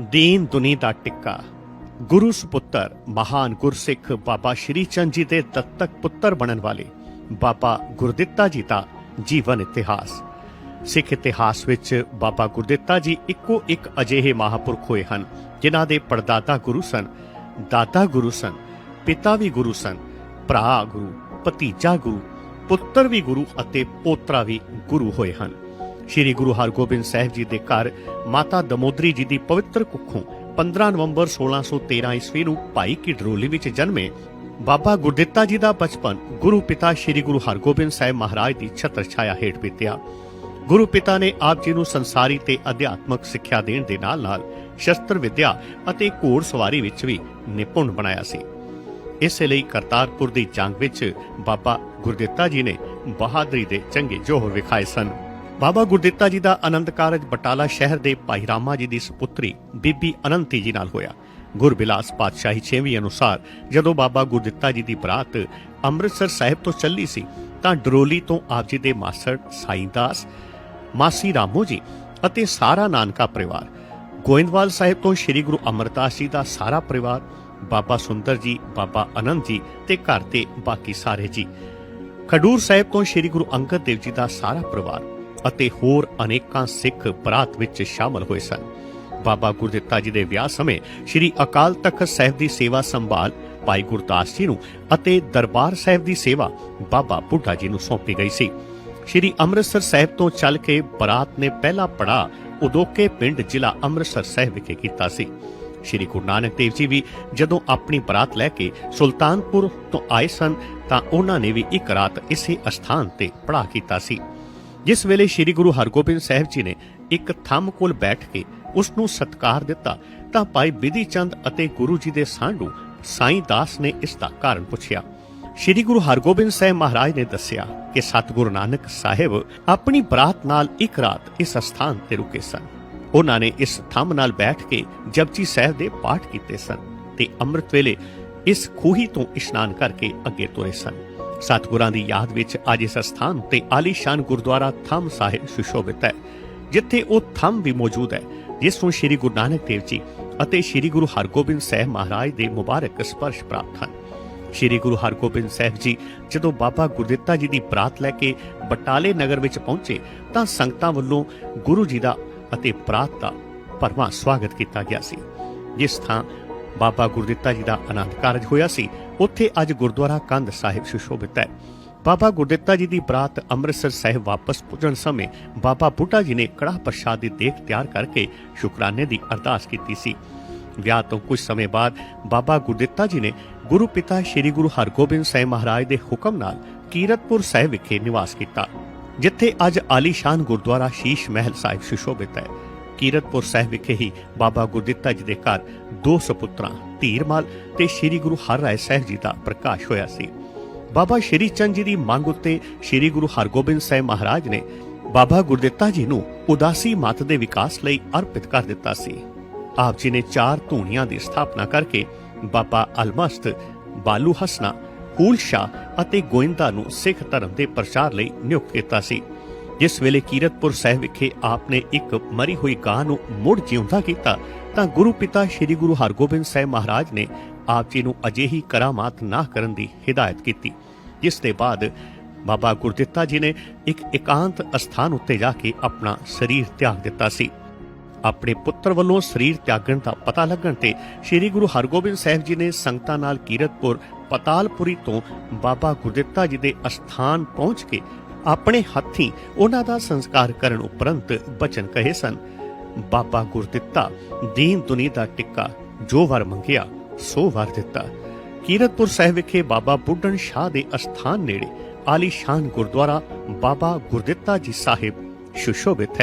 ਦੀਨ ਦੁਨੀ ਦਾ ਟਿੱਕਾ। ਗੁਰੂ ਸੁਪੁੱਤਰ, ਮਹਾਨ ਗੁਰਸਿੱਖ ਬਾਬਾ ਸ਼੍ਰੀ ਚੰਦ ਜੀ ਦੇ ਦਤਕ ਪੁੱਤਰ ਬਣਨ ਵਾਲੇ ਬਾਬਾ ਗੁਰਦਿੱਤਾ ਜੀ ਦਾ ਜੀਵਨ ਇਤਿਹਾਸ। ਸਿੱਖ ਇਤਿਹਾਸ ਵਿੱਚ ਬਾਬਾ ਗੁਰਦਿੱਤਾ ਜੀ ਇੱਕੋ ਇੱਕ ਅਜਿਹੇ ਮਹਾਪੁਰਖ ਹੋਏ ਹਨ, ਜਿਨ੍ਹਾਂ ਦੇ ਪੜਦਾਦਾ ਗੁਰੂ ਸਨ ਦਾਦਾ ਗੁਰੂ ਸਨ, ਪਿਤਾ ਵੀ ਗੁਰੂ ਸਨ, ਭਰਾ ਗੁਰੂ, ਭਤੀਜਾ ਗੁਰੂ, ਪੁੱਤਰ ਵੀ ਗੁਰੂ ਅਤੇ ਪੋਤਰਾ ਵੀ ਗੁਰੂ ਹੋਏ ਹਨ। ਸ੍ਰੀ ਗੁਰੂ ਹਰਗੋਬਿੰਦ ਸਾਹਿਬ ਜੀ ਦੇ ਘਰ ਮਾਤਾ ਦਮੋਦਰੀ ਜੀ ਦੀ ਪਵਿੱਤਰ ਕੁੱਖੋਂ 15 ਨਵੰਬਰ 1613 ਈਸਵੀ ਨੂੰ ਭਾਈ ਕੀ ਵਿੱਚ ਜਨਮੇ ਬਾਬਾ ਗੁਰਦਿੱਤਾ ਜੀ ਦਾ ਬਚਪਨ ਗੁਰੂ ਪਿਤਾ ਸ੍ਰੀ ਗੁਰੂ ਹਰਗੋਬਿੰਦ ਸਾਹਿਬ ਮਹਾਰਾਜ ਦੀ ਛਤਰ ਛਾਇਆ ਹੇਠ ਬੀਤਿਆ। ਗੁਰੂ ਪਿਤਾ ਨੇ ਆਪ ਜੀ ਨੂੰ ਸੰਸਾਰੀ ਤੇ ਅਧਿਆਤਮਕ ਸਿੱਖਿਆ ਦੇਣ ਦੇ ਨਾਲ-ਨਾਲ ਸ਼ਸਤਰ ਵਿਦਿਆ ਅਤੇ ਘੋੜ ਸਵਾਰੀ ਵਿੱਚ ਵੀ ਨਿਪੁੰਨ ਬਣਾਇਆ ਸੀ। ਇਸੇ ਲਈ ਕਰਤਾਰਪੁਰ ਦੀ ਜੰਗ ਵਿੱਚ ਬਾਬਾ ਗੁਰਦਿੱਤਾ ਜੀ ਨੇ ਬਹਾਦਰੀ ਦੇ ਚੰਗੇ ਜੋਹਰ ਵਿਖਾਏ ਸਨ। ਬਾਬਾ ਗੁਰਦਿੱਤਾ ਜੀ ਦਾ ਆਨੰਦ ਕਾਰਜ ਬਟਾਲਾ ਸ਼ਹਿਰ ਦੇ ਭਾਈ ਰਾਮਾ ਜੀ ਦੀ ਸੁਪੁੱਤਰੀ ਬੀਬੀ ਅਨੰਤੀ ਜੀ ਨਾਲ ਹੋਇਆ। ਗੁਰਬਿਲਾਸ ਪਾਤਸ਼ਾਹੀ 6ਵੀਂ ਅਨੁਸਾਰ ਜਦੋਂ ਬਾਬਾ ਗੁਰਦਿੱਤਾ ਜੀ ਦੀ ਬਰਾਤ ਅੰਮ੍ਰਿਤਸਰ ਸਾਹਿਬ ਤੋਂ ਚੱਲੀ ਸੀ, ਤਾਂ ਡਰੋਲੀ ਤੋਂ ਆਪ ਜੀ ਦੇ ਮਾਸੜ ਸਾਈਂਦਾਸ ਮਾਸੀ ਰਾਮੋ ਜੀ ਅਤੇ ਸਾਰਾ ਨਾਨਕਾ ਪਰਿਵਾਰ, ਗੋਇੰਦਵਾਲ ਸਾਹਿਬ ਤੋਂ ਸ੍ਰੀ ਗੁਰੂ ਅਮਰਦਾਸ ਜੀ ਦਾ ਸਾਰਾ ਪਰਿਵਾਰ, ਬਾਬਾ ਸੁੰਦਰ ਜੀ, ਬਾਬਾ ਅਨੰਦ ਜੀ ਤੇ ਘਰ ਦੇ ਬਾਕੀ ਸਾਰੇ ਜੀ। ਖਡੂਰ ਸਾਹਿਬ ਤੋਂ ਸ੍ਰੀ ਗੁਰੂ ਅੰਗਦ ਦੇਵ ਜੀ ਦਾ ਸਾਰਾ ਪਰਿਵਾਰ ਅਤੇ ਹੋਰ ਅਨੇਕਾਂ ਸਿੱਖ ਬਰਾਤ ਵਿੱਚ ਸ਼ਾਮਲ ਹੋਏ ਸਨ। ਬਾਬਾ ਗੁਰਦਿੱਤਾ ਜੀ ਦੇ ਵਿਆਹ ਸਮੇਂ ਸ੍ਰੀ ਅਕਾਲ ਤਖਤ ਸਾਹਿਬ ਦੀ ਸੇਵਾ ਸੰਭਾਲ ਭਾਈ ਗੁਰਦਾਸ ਜੀ ਨੂੰ ਅਤੇ ਦਰਬਾਰ ਸਾਹਿਬ ਦੀ ਸੇਵਾ ਬਾਬਾ ਬੁੱਢਾ ਜੀ ਨੂੰ ਸੌਂਪੀ ਗਈ ਸੀ। ਸ੍ਰੀ ਅੰਮ੍ਰਿਤਸਰ ਸਾਹਿਬ ਤੋਂ ਚੱਲ ਕੇ ਬਰਾਤ ਨੇ ਪਹਿਲਾ ਪੜਾ ਉਦੋਕੇ ਪਿੰਡ ਜ਼ਿਲ੍ਹਾ ਅੰਮ੍ਰਿਤਸਰ ਸਾਹਿਬ ਵਿਖੇ ਕੀਤਾ ਸੀ। ਸ੍ਰੀ ਗੁਰੂ ਨਾਨਕ ਦੇਵ ਜੀ ਵੀ ਜਦੋਂ ਆਪਣੀ ਬਰਾਤ ਲੈ ਕੇ ਸੁਲਤਾਨਪੁਰ ਤੋਂ ਆਏ ਸਨ ਤਾਂ ਉਹਨਾਂ ਨੇ ਵੀ ਇੱਕ ਰਾਤ ਇਸੇ ਅਸਥਾਨ ਤੇ ਪੜਾ ਕੀਤਾ ਸੀ। ਜਿਸ ਵੇਲੇ ਸ੍ਰੀ ਗੁਰੂ ਹਰਗੋਬਿੰਦ ਸਾਹਿਬ ਜੀ ਨੇ ਇੱਕ ਥੰਮ ਕੋਲ ਬੈਠ ਕੇ ਉਸ ਨੂੰ ਸਤਕਾਰ ਦਿੱਤਾ, ਤਾਂ ਭਾਈ ਬਿਧੀ ਚੰਦ ਅਤੇ ਗੁਰੂ ਜੀ ਦੇ ਸਾਂਢੂ ਸਾਈਂ ਦਾਸ ਨੇ ਇਸ ਦਾ ਕਾਰਨ ਪੁੱਛਿਆ। ਸ੍ਰੀ ਗੁਰੂ ਹਰਗੋਬਿੰਦ ਸਾਹਿਬ ਮਹਾਰਾਜ ਨੇ ਦੱਸਿਆ ਕਿ ਸਤਿਗੁਰੂ ਨਾਨਕ ਸਾਹਿਬ ਆਪਣੀ ਬਰਾਤ ਨਾਲ ਇੱਕ ਰਾਤ ਇਸ ਸਥਾਨ ਤੇ ਰੁਕੇ ਸਨ। ਉਹਨਾਂ ਨੇ ਇਸ ਥੰਮ ਨਾਲ ਬੈਠ ਕੇ ਜਪਜੀ ਸਾਹਿਬ ਦੇ ਪਾਠ ਕੀਤੇ ਸਨ ਤੇ ਅੰਮ੍ਰਿਤ ਵੇਲੇ ਇਸ ਖੂਹੀ ਤੋਂ ਇਸ਼ਨਾਨ ਕਰਕੇ ਅੱਗੇ ਤੁਰੇ ਸਨ। ਸਤਿਗੁਰਾਂ ਦੀ ਯਾਦ ਵਿੱਚ ਅੱਜ ਇਸ ਸਥਾਨ ਉੱਤੇ ਆਲੀਸ਼ਾਨ ਗੁਰਦੁਆਰਾ ਥੰਮ ਸਾਹਿਬ ਸੁਸ਼ੋਭਿਤ ਹੈ, ਜਿੱਥੇ ਉਹ ਥੰਮ ਵੀ ਮੌਜੂਦ ਹੈ, ਜਿਸ ਨੂੰ ਸ੍ਰੀ ਗੁਰੂ ਨਾਨਕ ਦੇਵ ਜੀ ਅਤੇ ਸ੍ਰੀ ਗੁਰੂ ਹਰਗੋਬਿੰਦ ਸਾਹਿਬ ਮਹਾਰਾਜ ਦੇ ਮੁਬਾਰਕ ਸਪਰਸ਼ ਪ੍ਰਾਪਤ ਹਨ। ਸ੍ਰੀ ਗੁਰੂ ਹਰਗੋਬਿੰਦ ਸਾਹਿਬ ਜੀ ਜਦੋਂ ਬਾਬਾ ਗੁਰਦਿੱਤਾ ਜੀ ਦੀ ਪ੍ਰਾਤ ਲੈ ਕੇ ਬਟਾਲੇ ਨਗਰ ਵਿੱਚ ਪਹੁੰਚੇ ਤਾਂ ਸੰਗਤਾਂ ਵੱਲੋਂ ਗੁਰੂ ਜੀ ਦਾ ਅਤੇ ਬਰਾਤ ਦਾ ਭਰਵਾਂ ਸਵਾਗਤ ਕੀਤਾ ਗਿਆ ਸੀ। ਜਿਸ ਥਾਂ ਬਾਬਾ ਗੁਰਦਿੱਤਾ ਜੀ ਦਾ ਆਨੰਦ ਕਾਰਜ ਹੋਇਆ ਸੀ ਉੱਥੇ ਅੱਜ ਗੁਰਦੁਆਰਾ ਕੰਧ ਸਾਹਿਬ ਸੁਸ਼ੋਭਿਤ ਹੈ। ਬਾਬਾ ਗੁਰਦਿੱਤਾ ਜੀ ਦੀ ਬਰਾਤ ਅੰਮ੍ਰਿਤਸਰ ਸਾਹਿਬ ਵਾਪਸ ਪੁੱਜਣ ਸਮੇਂ ਬਾਬਾ ਬੁੱਢਾ ਜੀ ਨੇ ਕੜਾਹ ਪ੍ਰਸ਼ਾਦ ਦੀ ਦੇਖ ਤਿਆਰ ਕਰਕੇ ਸ਼ੁਕਰਾਨੇ ਦੀ ਅਰਦਾਸ ਕੀਤੀ ਸੀ। ਵਿਆਹ ਤੋਂ ਕੁਝ ਸਮੇਂ ਬਾਅਦ ਬਾਬਾ ਗੁਰਦਿੱਤਾ ਜੀ ਨੇ ਗੁਰੂ ਪਿਤਾ ਸ੍ਰੀ ਗੁਰੂ ਹਰਗੋਬਿੰਦ ਸਾਹਿਬ ਮਹਾਰਾਜ ਦੇ ਹੁਕਮ ਨਾਲ ਕੀਰਤਪੁਰ ਸਾਹਿਬ ਵਿਖੇ ਨਿਵਾਸ ਕੀਤਾ, ਜਿੱਥੇ ਅੱਜ ਆਲੀਸ਼ਾਨ ਗੁਰਦੁਆਰਾ ਸ਼ੀਸ਼ ਮਹਿਲ ਸਾਹਿਬ ਸੁਸ਼ੋਭਿਤ ਹੈ। ਕੀਰਤਪੁਰ ਸਾਹਿਬ ਵਿਖੇ ਹੀ ਬਾਬਾ ਗੁਰਦਿੱਤਾ ਜੀ ਦੇ ਘਰ ਦੋ ਸੁਪੁੱਤਰਾਂ, ਧੀਰਮਾਲ ਤੇ ਸ੍ਰੀ ਗੁਰੂ ਹਰਿਰਾਏ ਸਾਹਿਬ ਜੀ ਦਾ ਪ੍ਰਕਾਸ਼ ਹੋਇਆ ਸੀ। ਬਾਬਾ ਸ਼੍ਰੀ ਚੰਦ ਜੀ ਦੀ ਮੰਗ ਉੱਤੇ ਸ੍ਰੀ ਗੁਰੂ ਹਰਗੋਬਿੰਦ ਸਾਹਿਬ ਮਹਾਰਾਜ ਨੇ ਬਾਬਾ ਗੁਰਦਿੱਤਾ ਜੀ ਨੂੰ ਉਦਾਸੀ ਮਤ ਦੇ ਵਿਕਾਸ ਲਈ ਅਰਪਿਤ ਕਰ ਦਿੱਤਾ ਸੀ। ਆਪ ਜੀ ਨੇ ਚਾਰ ਧੂਣੀਆਂ ਦੀ ਸਥਾਪਨਾ ਕਰਕੇ ਬਾਬਾ ਅਲਮਸਤ, ਬਾਲੂ ਹਸਨਾ, ਹੂਲ ਸ਼ਾਹ ਅਤੇ ਗੋਇੰਦਾ ਨੂੰ ਸਿੱਖ ਧਰਮ ਦੇ ਪ੍ਰਚਾਰ ਲਈ ਨਿਯੁਕਤ ਕੀਤਾ ਸੀ। ਜਿਸ ਵੇਲੇ ਕੀਰਤਪੁਰ ਸਾਹਿਬ ਵਿਖੇ ਆਪ ਨੇ ਇੱਕ ਮਰੀ ਹੋਈ ਗਾਂ ਨੂੰ ਮੁੜ ਜਿਉਂਦਾ ਕੀਤਾ, ਤਾਂ ਗੁਰੂ ਪਿਤਾ ਸ੍ਰੀ ਗੁਰੂ ਹਰਗੋਬਿੰਦ ਸਾਹਿਬ ਮਹਾਰਾਜ ਨੇ ਆਪ ਜੀ ਨੂੰ ਅਜਿਹੀ ਕਰਾਮਾਤ ਨਾ ਕਰਨ ਦੀ ਹਿਦਾਇਤ ਕੀਤੀ, ਜਿਸ ਦੇ ਬਾਅਦ ਬਾਬਾ ਗੁਰਦਿੱਤਾ ਜੀ ਨੇ ਇੱਕ ਇਕਾਂਤ ਅਸਥਾਨ ਉੱਤੇ ਜਾ ਕੇ ਆਪਣਾ ਸਰੀਰ ਤਿਆਗ ਦਿੱਤਾ ਸੀ। ਆਪਣੇ ਪੁੱਤਰ ਵੱਲੋਂ ਸਰੀਰ ਤਿਆਗਣ ਦਾ ਪਤਾ ਲੱਗਣ ਤੇ ਸ੍ਰੀ ਗੁਰੂ ਹਰਗੋਬਿੰਦ ਸਾਹਿਬ ਜੀ ਨੇ ਸੰਗਤਾਂ ਨਾਲ ਕੀਰਤਪੁਰ, ਪਤਾਲਪੁਰੀ ਤੋਂ ਬਾਬਾ ਗੁਰਦਿੱਤਾ ਜੀ ਦੇ ਅਸਥਾਨ ਪਹੁੰਚ ਕੇ ਆਪਣੇ ਹੱਥੀ ਉਹਨਾਂ ਦਾ ਸੰਸਕਾਰ ਕਰਨ ਉਪਰੰਤ ਬਚਨ ਕਹੇ ਸਨ, ਬਾਬਾ ਗੁਰਦਿੱਤਾ, ਦੀਨ ਦੁਨੀ ਦਾ ਟਿੱਕਾ, ਜੋ ਵਰ ਮੰਗਿਆ, ਸੋ ਵਰ ਦਿੱਤਾ। ਕੀਰਤਪੁਰ ਸਾਹਿਬ ਵਿਖੇ ਬਾਬਾ ਬੁੱਢਣ ਸ਼ਾਹ ਦੇ ਅਸਥਾਨ ਨੇੜੇ ਆਲੀਸ਼ਾਨ ਗੁਰਦੁਆਰਾ ਬਾਬਾ ਗੁਰਦਿੱਤਾ ਜੀ ਸਾਹਿਬ ਸੁਸ਼ੋਭਿਤ ਹੈ।